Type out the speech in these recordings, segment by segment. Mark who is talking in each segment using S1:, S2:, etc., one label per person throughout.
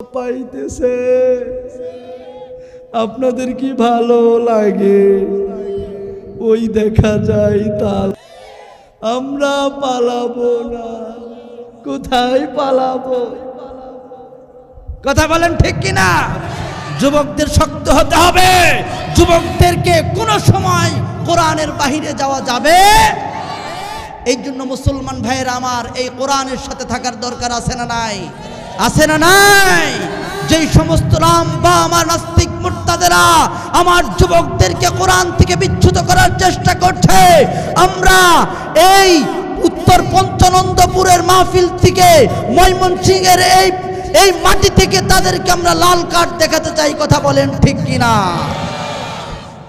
S1: পাইতেছে। আপনাদের কি ভালো লাগে? ওই দেখা যায় তাল। আমরা পালাবো না। কোথায় পালাবো?
S2: কথা বলেন ঠিক কিনা? যুবকদের শক্ত হতে হবে। যুবকদেরকে কোনো সময় কোরআনের বাহিরে যাওয়া যাবে? এই জন্য মুসলমান ভাইয়ের আমার এই কোরআনের সাথে থাকার দরকার আছে না নাই? আছে না নাই? যেই সমস্ত রাম বা আমার নাস্তিক মুর্তাদেরা আমার যুবকদেরকে কোরআন থেকে বিচ্ছুত করার চেষ্টা করছে, আমরা এই উত্তর পঞ্চানন্দপুরের মাহফিল থেকে ময়মনসিংহের এই এই মাটি থেকে তাদেরকে আমরা লাল কার্ড দেখাতে চাই, কথা বলেন ঠিক কিনা?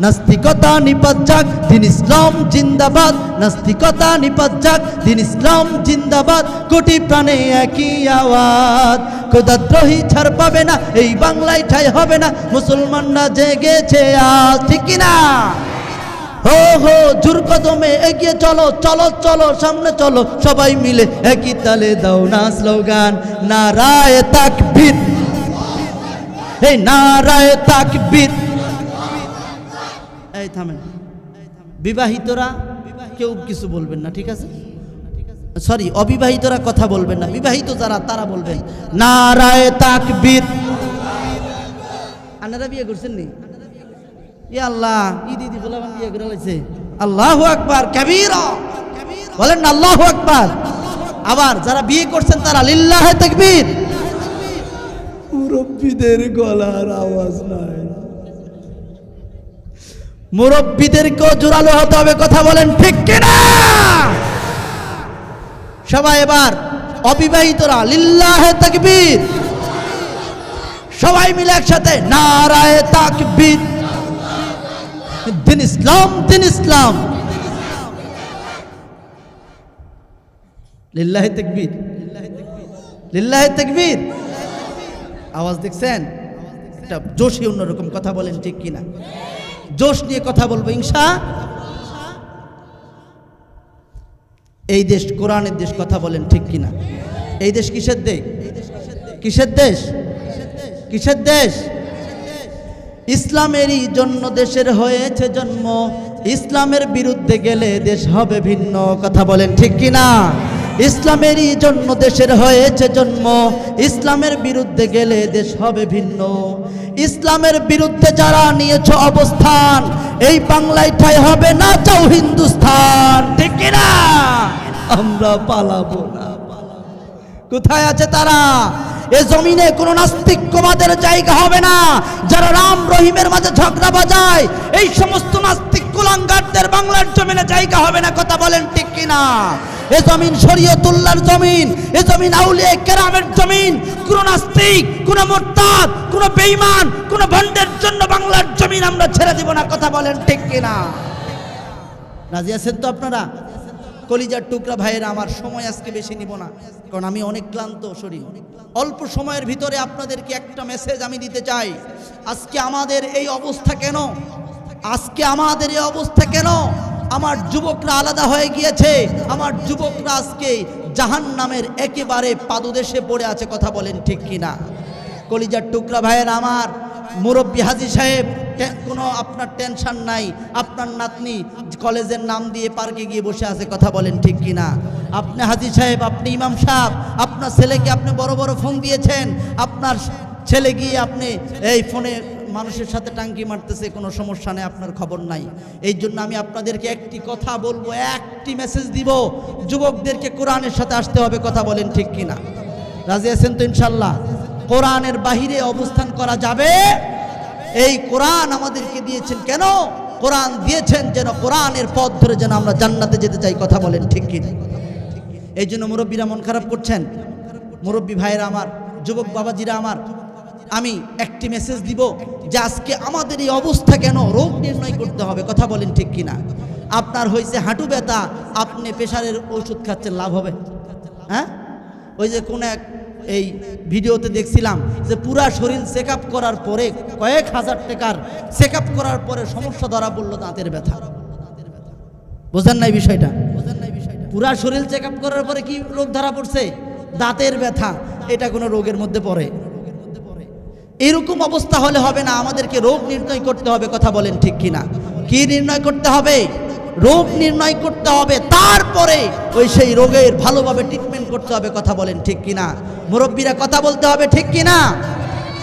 S2: নাস্তিকতা নিপাত যাক, দিন ইসলাম জিন্দাবাদ। নাস্তিকতা নিপাত যাক, দিন ইসলাম জিন্দাবাদ। কোটি প্রাণে একই আওয়াজ। খোদাদ্রোহী ছাড় পাবে না, এই বাংলায় ঠাই হবে না। মুসলমানরা জেগেছে আজ, ঠিক কিনা হো হো, জোর কদমে এগিয়ে চলো চলো চলো, সামনে চলো, সবাই মিলে একই তালে দাও না স্লোগান। নারায় তাকবীর। এই নারায় তাকবীর। বিবাহিতরা কেউ কিছু বলবেন না, ঠিক আছে? সরি, অবিবাহিতরা কথা বলবেন না। বিবাহিত যারা, তারা বলবেন নারায় তাকবীর। আনারা বিয়ে করছেন নি? ইয়া আল্লাহ, ঈদ ঈদ গোলাম বিয়ে করে লাইছে। আল্লাহু আকবার, কাবীর। বলেন আল্লাহু আকবার। আবার যারা বিয়ে করছেন, তারা, লিল্লাহে তাকবীর।
S1: মুরব্বীদের গলার আওয়াজ নাই।
S2: মুরব্বীদেরকেও জোরালো হতে হবে, কথা বলেন ঠিক কিনা? সবাই এবার অবিবাহিতরা, লিল্লাহে তাকবীর। সবাই মিলে একসাথে, নারায়ে তাকবীর। দিন ইসলাম দিন ইসলাম। লিল্লাহে তাকবীর। লিল্লাহে তাকবীর। আওয়াজ দেখছেন? একটা জোশী অন্যরকম, কথা বলেন ঠিক কিনা? জোশ নিয়ে কথা বলব, ইনশা। এই দেশ, কোরআনের দেশ কথা বলেন ঠিক কিনা? এই দেশ কিসের দেশ? কিসের দেশ? কিসের দেশ? ইসলামেরই জন্য দেশের হয়েছে জন্ম। ইসলামের বিরুদ্ধে গেলে দেশ হবে ভিন্ন, কথা বলেন ঠিক কিনা? ইসলামেরই জন্য দেশের হয়েছে জন্ম। ইসলামের বিরুদ্ধে গেলে দেশ হবে ভিন্ন। ইসলামের বিরুদ্ধে যারা নিয়েছ অবস্থান এই বাংলায় ঠাই হবে না চাও হিন্দুস্থান। ঠিক কিনা?
S1: আমরা পালাবো না
S2: কোথায় আছে তারা? এ জমিনে কোনো নাস্তিক্যবাদের জায়গা হবে না যারা রাম রহিমের মাঝে ঝগড়া বাজায় এই সমস্ত নাস্তিক কুলাঙ্গারদের বাংলার জমিনে জায়গা হবে না, কথা বলেন ঠিক কিনা? এ জমিন শরীয়তুল্লাহর জমিন, এ জমিন আউলিয়া কেরামের জমিন। কোন নাস্তিক, কোন মোরতাদ, কোন বেঈমান, কোন ভণ্ডের জন্য বাংলার জমিন আমরা ছেড়ে দিব না, কথা বলেন ঠিক কিনা? রাজি আছেন তো আপনারা? কলিজার টুকরা ভাইয়েরা, আমার সময় আজকে বেশি নিব না, কারণ আমি অনেক ক্লান্ত শরীর। অল্প সময়ের ভিতরে আপনাদেরকে একটা মেসেজ আমি দিতে চাই। আজকে আমাদের এই অবস্থা কেন? আজকে আমাদের এই অবস্থা কেন? আমার যুবকরা আলাদা হয়ে গিয়েছে। আমার যুবকরা আজকে জাহান নামের একেবারে পাদদেশে পড়ে আছে, কথা বলেন ঠিক কিনা? কলিজার টুকরা ভাইয়ের আমার মুরব্বী হাজি সাহেব কোনো আপনার টেনশন নাই। আপনার নাতনি কলেজের নাম দিয়ে পার্কে গিয়ে বসে আছে, কথা বলেন ঠিক কিনা? আপনি হাজি সাহেব, আপনি ইমাম সাহেব, আপনার ছেলেকে আপনি বড় বড় ফোন দিয়েছেন। আপনার ছেলে গিয়ে আপনি এই ফোনে মানুষের সাথে টাঙ্কি মারতেছে, কোনো সমস্যা নেই, আপনার খবর নাই। এই জন্য আমি আপনাদেরকে একটি কথা বলব, একটি মেসেজ দিব, যুবকদেরকে কোরআনের সাথে আসতে হবে, কথা বলেন ঠিক কিনা। রাজি আছেন তো ইনশাল্লাহ কোরআনের বাহিরে অবস্থান করা যাবে? এই কোরআন আমাদেরকে দিয়েছেন কেন? কোরআন দিয়েছেন যেন কোরআনের পথ ধরে যেন আমরা জান্নাতে যেতে চাই, কথা বলেন ঠিক কিনা। এই জন্য মুরব্বীরা মন খারাপ করছেন? মুরব্বী ভাইয়েরা আমার, যুবক বাবাজিরা আমার আমি একটি মেসেজ দিব যে আজকে আমাদের এই অবস্থা কেন রোগ নির্ণয় করতে হবে, কথা বলেন ঠিক কিনা? আপনার হয়েছে হাঁটু ব্যথা, আপনি প্রেশারের ওষুধ খাচ্ছেন, লাভ হবে। হ্যাঁ? ওই যে কোন এক এই ভিডিওতে দেখছিলাম যে পুরা শরীর চেক করার পরে কয়েক হাজার টাকার চেক করার পরে সমস্যা ধরা পড়ল দাঁতের ব্যথা। বোঝেন নাই বিষয়টা? পুরা শরীর চেক করার পরে কি রোগ ধরা পড়ছে? দাঁতের ব্যথা, এটা কোনো রোগের মধ্যে পড়ে। এরকম অবস্থা হলে হবে না, আমাদেরকে রোগ নির্ণয় করতে হবে, কথা বলেন ঠিক কিনা। কি নির্ণয় করতে হবে? রোগ নির্ণয় করতে হবে, তারপরে ওই সেই রোগের ভালোভাবে ট্রিটমেন্ট করতে হবে, কথা বলেন ঠিক কিনা। মুরব্বীরা কথা বলতে হবে ঠিক কিনা?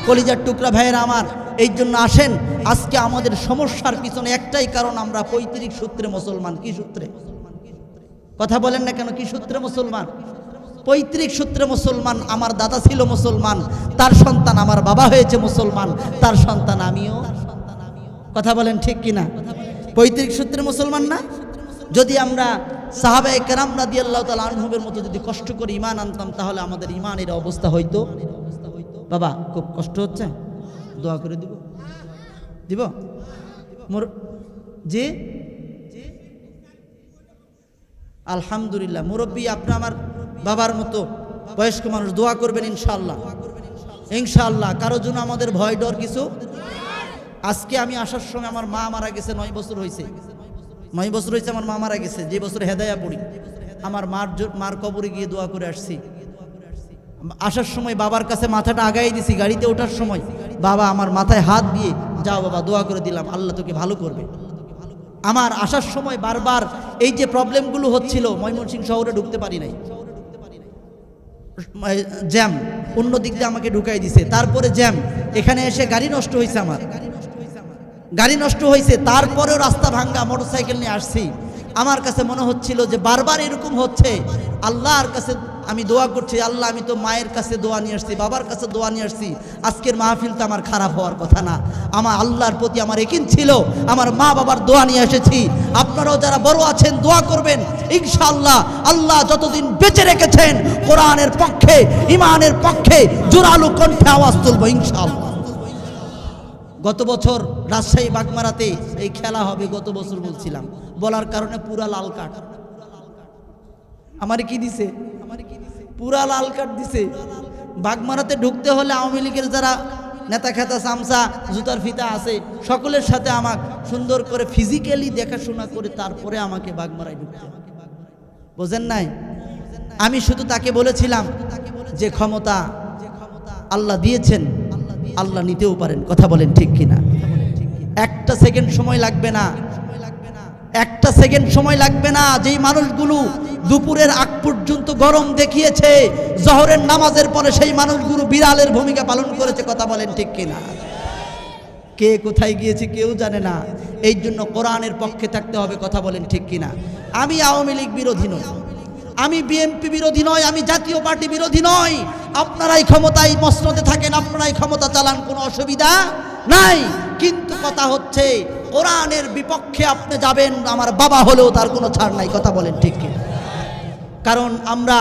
S2: কলিজার টুকরা ভাইয়েরা আমার, এই জন্য আসেন, আজকে আমাদের সমস্যার পিছনে একটাই কারণ, আমরা পৈতৃক সূত্রে মুসলমান, কি সূত্রে? কথা বলেন না কেন, কি সূত্রে মুসলমান? পৈতৃক সূত্রে মুসলমান, আমার দাদা ছিল মুসলমান, তার সন্তান আমার বাবা হয়েছে মুসলমান, তার সন্তান আমিও। কথা বলেন ঠিক কিনা? পৈতৃক সূত্রে মুসলমান না? যদি আমরা সাহাবায়ে কেরাম রাদি আল্লাহ তাল আনহুবের মতো যদি কষ্ট করে ইমান আনতাম, তাহলে আমাদের ইমানের অবস্থা হইতো। বাবা, খুব কষ্ট হচ্ছে? দোয়া করে দিব। দিব? মোর, জি? আলহামদুলিল্লাহ, মুরব্বী আপনি আমার বাবার মতো বয়স্ক মানুষ দোয়া করবেন ইনশাআল্লাহ। ইনশাল্লাহ কারোর জন্য আমাদের ভয় ডর কিছু? আজকে আমি আসার সময় আমার মা মারা গেছে, নয় বছর হয়েছে। নয় বছর হয়েছে আমার মা মারা গেছে, যে বছর হেদায়া পড়ি, আমার মার মার কবরে গিয়ে দোয়া করে আসছি। আসার সময় বাবার কাছে মাথাটা আগাই দিছি, গাড়িতে ওঠার সময় বাবা আমার মাথায় হাত দিয়ে, যাও বাবা, দোয়া করে দিলাম, আল্লাহ তোকে ভালো করবে। আমার আসার সময় বারবার এই যে প্রবলেমগুলো হচ্ছিল, ময়মনসিংহ শহরে ঢুকতে পারি নাই। জ্যাম। অন্য দিক দিয়ে আমাকে ঢুকাই দিছে। তারপরে জ্যাম। এখানে এসে গাড়ি নষ্ট হয়েছে আমার। গাড়ি নষ্ট হয়েছে তারপরেও রাস্তা ভাঙ্গা, মোটরসাইকেল নিয়ে আসছি। আমার কাছে মনে হচ্ছিল যে বারবার এরকম হচ্ছে। আল্লাহর কাছে আমি দোয়া করছি, আল্লাহ, আমি তো মায়ের কাছে দোয়া নিয়ে আসছি, বাবার কাছে দোয়া নিয়ে আসছি। আজকের মাহফিল তো আমার খারাপ হওয়ার কথা না। আমার আল্লাহর প্রতি আমার একিন ছিল, আমার মা বাবার দোয়া নিয়ে এসেছি। আপনারাও যারা বড় আছেন, দোয়া করবেন। ইনশাআল্লাহ, আল্লাহ যতদিন বেঁচে রেখেছেন, কোরআনের পক্ষে ইমানের পক্ষে, জোরালো কণ্ঠে আওয়াজ তুলবো, ইনশাআল্লাহ। গত বছর রাজশাহী বাগমারাতে এই খেলা হবে, গত বছর বলছিলাম। বলার কারণে পুরা লাল কার্ড। আমার কি দিছে? পুরা লাল কার্ড দিছে। বাগমারাতে ঢুকতে হলে আওয়ামী লীগের যারা নেতা খেতা সামসা, জুতার ফিতা আছে, সকলের সাথে আমাকে সুন্দর করে ফিজিক্যালি দেখাশোনা করে তারপরে আমাকে বাগমারায় ঢুকতে। বোঝেন নাই? আমি শুধু তাকে বলেছিলাম যে ক্ষমতা আল্লাহ দিয়েছেন, আল্লাহ নিতেও পারেন। কথা বলেন ঠিক কিনা একটা সেকেন্ড সময় লাগবে না। একটা সেকেন্ড সময় লাগবে না। যেই মানুষগুলো দুপুরের আগ পর্যন্ত গরম দেখিয়েছে, জহরের নামাজের পরে সেই মানুষগুলো বিড়ালের ভূমিকা পালন করেছে, কথা বলেন ঠিক কিনা? কে কোথায় গিয়েছে কেউ জানে না, এই জন্য কোরআনের পক্ষে থাকতে হবে, কথা বলেন ঠিক কিনা? আমি আওয়ামী লীগ বিরোধী নই, আমি বিএনপি বিরোধী নয় আমি জাতীয় পার্টি বিরোধী নই, আপনারাই ক্ষমতায় মসনদে থাকেন, আপনারাই ক্ষমতা চালান, কোনো অসুবিধা নাই। কিন্তু কথা হচ্ছে, কোরআনের বিপক্ষে আপনি যাবেন, আমার বাবা হলেও তার কোনো ছাড় নাই, কথা বলেন ঠিক কিনা? কারণ আমরা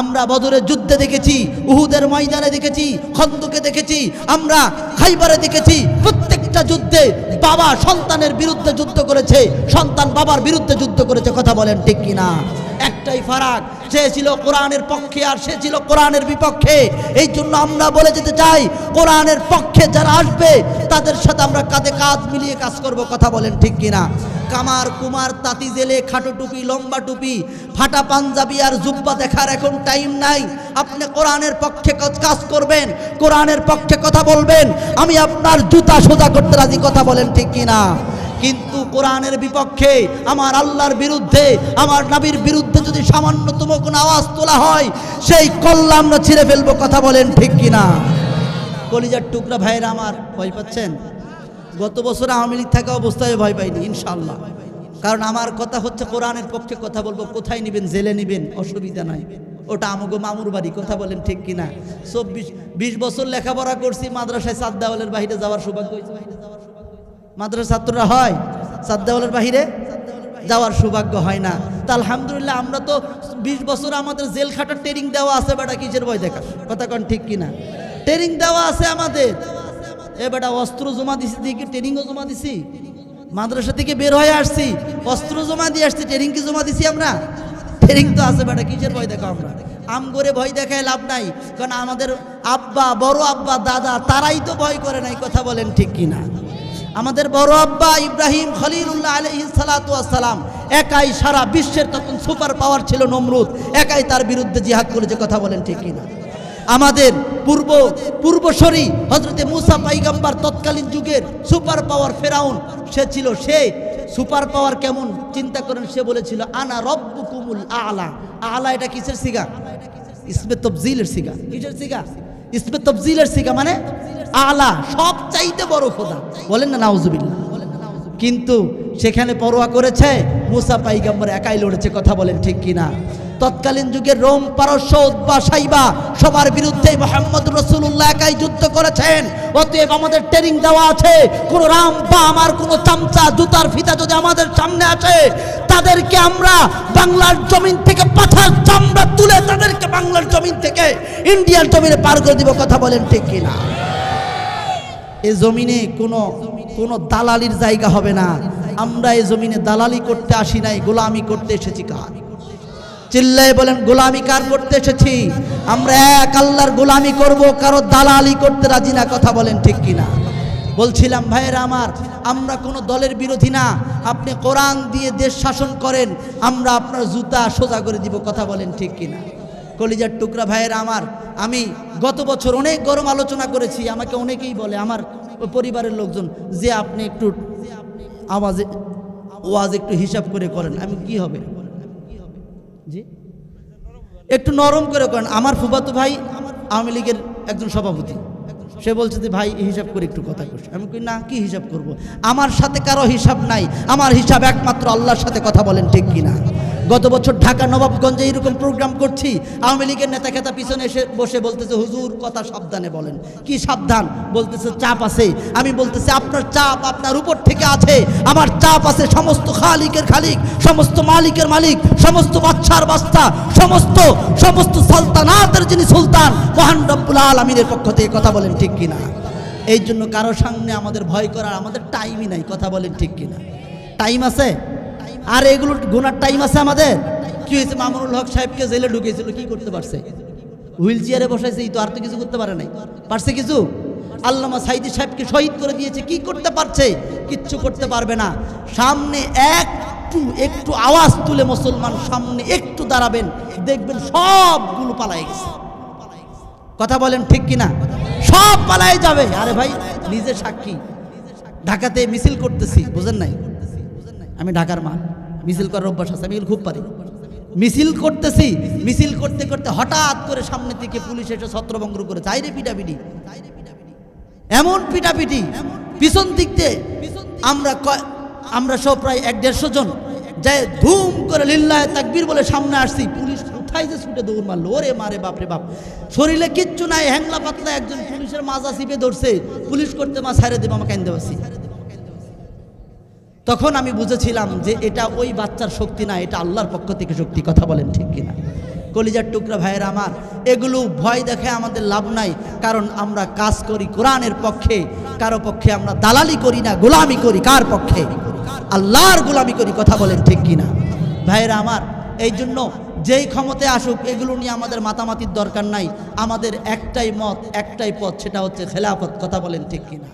S2: আমরা বদরের যুদ্ধে দেখেছি, উহুদের ময়দানে দেখেছি, খন্দকে দেখেছি, আমরা খাইবারে দেখেছি, প্রত্যেকটা যুদ্ধে বাবা সন্তানের বিরুদ্ধে যুদ্ধ করেছে, সন্তান বাবার বিরুদ্ধে যুদ্ধ করেছে, কথা বলেন ঠিক কিনা? একটাই ফারাক সে ছিল কোরআনের পক্ষে আর সে ছিল কোরআনের বিপক্ষে। এই জন্য আমরা বলে যেতে চাই, কোরআনের পক্ষে যারা আসবে, তাদের সাথে আমরা কাঁধে কাঁধ মিলিয়ে কাজ করব, কথা বলেন ঠিক কিনা? কামার, কুমার, তাঁতি, জেলে, খাটো টুপি, লম্বা টুপি, ফাটা পাঞ্জাবি আর জুব্বা দেখার এখন টাইম নাই। আপনি কোরআনের পক্ষে কাজ- কাজ করবেন, কোরআনের পক্ষে কথা বলবেন। আমি আপনার জুতা সোজা করতে রাজি, কথা বলেন ঠিক কিনা? কিন্তু কোরআনের বিপক্ষে, আমার আল্লাহর বিরুদ্ধে, আমার নবীর বিরুদ্ধে যদি সামান্যতম কোনো আওয়াজ তোলা হয়, সেই কল্লা আমরা ছিঁড়ে ফেলব, কথা বলেন ঠিক কিনা কলিজার টুকরা ভাইয়েরা আমার, ভয় পাচ্ছেন? গত বছর আওয়ামী লীগ থাকা অবস্থায় ভয় পাইনি ইনশাল্লাহ কারণ আমার কথা হচ্ছে কোরআনের পক্ষে কথা বলব, কোথায় নেবেন, জেলে নেবেন, অসুবিধা নাই। ওটা আমগো মামুর বাড়ি, কথা বলেন ঠিক কিনা চব্বিশ, বিশ বছর লেখাপড়া করছি, মাদ্রাসায় সাদ্দাওয়ালের বাইরে যাওয়ার সৌভাগ্য হয়েছে। মাদ্রাসা ছাত্ররা হয় সাদ্দাওয়ালের বাহিরে যাওয়ার সৌভাগ্য হয় না। তা আলহামদুলিল্লাহ আমরা তো বিশ বছর আমাদের জেল খাটার ট্রেনিং দেওয়া আছে বেটা, কিসের ভয় দেখা কথা কন ঠিক কিনা? ট্রেনিং দেওয়া আছে আমাদের। এ বেটা, অস্ত্র জমা দিছি দিকে ট্রেনিংও জমা দিছি? মাদ্রাসা থেকে বের হয়ে আসছি। অস্ত্র জমা দিয়ে আসছি ট্রেনিং কি জমা দিছি আমরা? ট্রেনিং তো আছে বেটা, কিসের ভয় দেখো আমরা? আম করে ভয় দেখায় লাভ নাই। কারণ আমাদের আব্বা, বড় আব্বা, দাদা, তারাই তো ভয় করে নাই, কথা বলেন ঠিক কিনা? আমাদের বড় আব্বা ইব্রাহিম খলিলুল্লাহ আলহি সালাম একাই সারা বিশ্বের তখন সুপার পাওয়ার ছিল নমরুদ, একাই তার বিরুদ্ধে জিহাদ করেছে, কথা বলেন ঠিক কিনা? আমাদের পূর্ব, পূর্বসরী হজরতে মুসা পাইগাম্বার তৎকালীন যুগের সুপার পাওয়ার ফেরাউন, সে ছিল সে। সুপার পাওয়ার কেমন? চিন্তা করেন, সে বলেছিল, আনা রব্বু রব্বুকুমুল আলা। আলা এটা কিসের সিগা? ইসমে তবজিলের সিগা। কিসের সিগা? ইসমে তবজিলের সিগা মানে? আলা সব চাইতে বড় খোদা। বলেন না, নাউজুবিল্লাহ। কিন্তু সেখানে পরোয়া করেছে, মুসা পাইগাম্বর একাই লড়েছে, কথা বলেন ঠিক কিনা। তৎকালীন যুগের রোম পারস্য উদ্বা সাইবা, সবার বিরুদ্ধে মোহাম্মদ রসুল্লাহ একাই যুদ্ধ করেছেন। অতএব আমাদের ট্রেনিং দেওয়া আছে, কোন রাম বা আমার কোন চামচা জুতার ফিতা যদি আমাদের সামনে আসে তাদেরকে আমরা বাংলার জমিন থেকে পাথার চামড়া তুলে তাদেরকে বাংলার জমিন থেকে, ইন্ডিয়ার জমিনে পার করে দিব, কথা বলেন ঠিক কিনা। এ জমিনে কোনো কোনো দালালির জায়গা হবে না। আমরা এ জমিনে দালালি করতে আসি নাই, গোলামি করতে এসেছি কার? চিল্লায় বলেন, গোলামি কার করতে এসেছি? আমরা এক আল্লাহর গোলামি করব, কারও দালালি করতে রাজি না, কথা বলেন ঠিক কিনা? বলছিলাম, ভাইয়েরা আমার, আমরা কোনো দলের বিরোধী না। আপনি কোরআন দিয়ে দেশ শাসন করেন, আমরা আপনার জুতা সোজা করে দিব, কথা বলেন ঠিক কিনা? কলিজার টুকরা ভাইয়েরা আমার, আমি গত বছর অনেক গরম আলোচনা করেছি, আমাকে অনেকেই বলে, আমার পরিবারের লোকজন, যে আপনি একটু আওয়াজে, ওয়াজ একটু হিসাব করে করেন, আমি কি হবে? জি? একটু নরম করে করেন। আমার ফুফাতো ভাই আওয়ামী লীগের একজন সভাপতি। সে বলছে যে, ভাই, হিসাব করে একটু কথা কইস আমি কই, না, কি হিসাব করব। আমার সাথে কারও হিসাব নাই। আমার হিসাব একমাত্র আল্লাহর সাথে কথা বলেন ঠিক কিনা? গত বছর ঢাকা নবাবগঞ্জে এরকম প্রোগ্রাম করছি। আওয়ামী লীগের নেতা খেতা পিছনে এসে বসে বলতেছে, হুজুর, কথা সাবধানে বলেন। কি সাবধান? বলতেছে, চাপ আছে। আমি বলতেছি, আপনার চাপ আপনার উপর থেকে আছে। আমার চাপ আছে সমস্ত খালিকের খালিক, সমস্ত মালিকের মালিক, সমস্ত বাচ্চার বাচ্চা সমস্ত সমস্ত সালতানাতের যিনি সুলতান, মহান রব্বুল আলমিনের পক্ষ থেকে কথা বলেন ঠিক কিনা? এই জন্য কারও সামনে আমাদের ভয় করার আমাদের টাইমই নাই, কথা বলেন ঠিক কিনা? টাইম আছে? আর এগুলো গোনার টাইম আছে আমাদের। কি হয়েছে? মামুনুল হক সাহেবকে জেলে ঢুকিয়েছিল কি করতে পারছে? হুইল চেয়ারে বসাইছে তো আর তো কিছু করতে পারে নাই। পারছে কিছু? আল্লামা সাইদি সাহেবকে শহীদ করে দিয়েছে, কি করতে পারছে? কিচ্ছু করতে পারবে না। সামনে একটু একটু আওয়াজ তুলে মুসলমান সামনে একটু দাঁড়াবেন, দেখবেন সবগুলো পালাই গেছে। কথা বলেন ঠিক কিনা? সব পালাই যাবে। আরে ভাই, নিজে সাক্ষী। ঢাকাতে মিছিল করতেছি, বুঝেন নাই? আমি ঢাকার মা, মিছিল করার অভ্যাস আছে, আমি খুব পারি। মিছিল করতেছি, মিছিল করতে করতে হঠাৎ করে সামনে থেকে পুলিশ এসে ছত্রভঙ্গ করেছে। আইরে পিটাপিটি। এমন পিটাপিটি, পিছন দিক দিয়ে আমরা আমরা সব প্রায় এক দেড়শো জন যাই ধুম করে লিল্লায় তাকবীর বলে সামনে আসছি। পুলিশ কোথায় যে ছুটে দৌড় মারলো। ওরে মারে বাপরে বাপ শরীরে কিচ্ছু নাই, হ্যাংলা পাতলা একজন পুলিশের মাজা চিপে ধরছে। পুলিশ করতে মা ছাড়ে দেবো, আমাকে আনতে পারছি তখন আমি বুঝেছিলাম যে এটা ওই বাচ্চার শক্তি না, এটা আল্লাহর পক্ষ থেকে শক্তি। কথা বলেন ঠিক কিনা? কলিজার টুকরা ভাইয়ের আমার, এগুলো ভয় দেখে আমাদের লাভ নাই, কারণ আমরা কাজ করি কোরআনের পক্ষে। কারও পক্ষে আমরা দালালি করি না, গোলামি করি, কার পক্ষে? আল্লাহর গোলামি করি, কথা বলেন ঠিক কিনা? ভাইয়েরা আমার, এই জন্য যেই ক্ষমতায় আসুক, এগুলো নিয়ে আমাদের মাতামাতির দরকার নাই। আমাদের একটাই মত, একটাই পথ, সেটা হচ্ছে খেলাফত, কথা বলেন ঠিক কিনা?